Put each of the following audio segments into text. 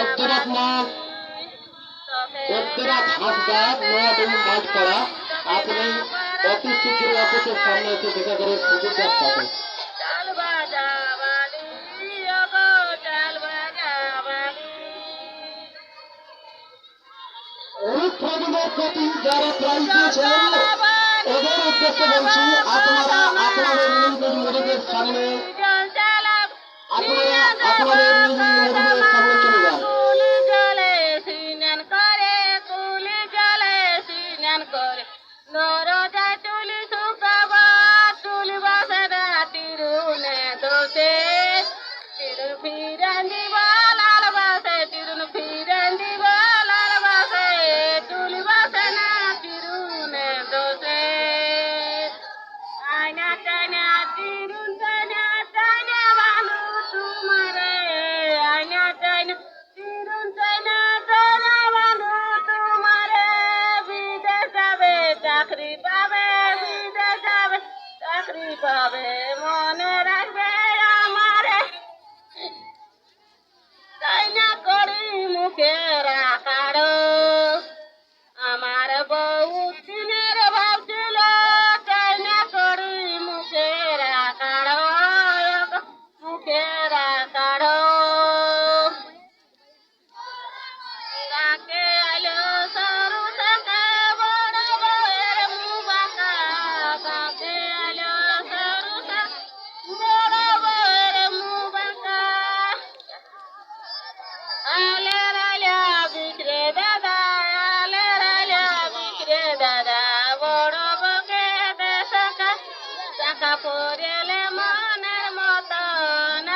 পদ্মনাথ মা পদ্মনাথ হাসদার নয়াদিন মাঝপাড়া আপনি অতি শীঘ্রই অফিসের সামনে এসে দেখা করে সুযোগ পাবেন। অনুপ্রেরণার প্রতি যারা প্রাইজ দিয়েছেন ওদের উদ্দেশ্যে বলছি, আপনারা চাকরি পাবে মনে রাখবে আমারে। তাই না করি মুখে দেখা পড়েলে মনের মতন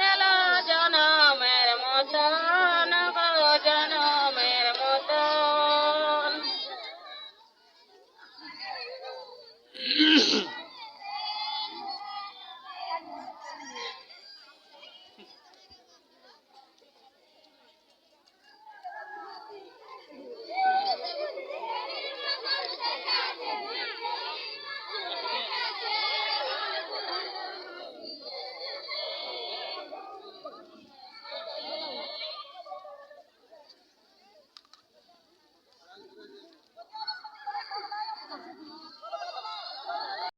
গেল জনমের মতন জনমের মতন।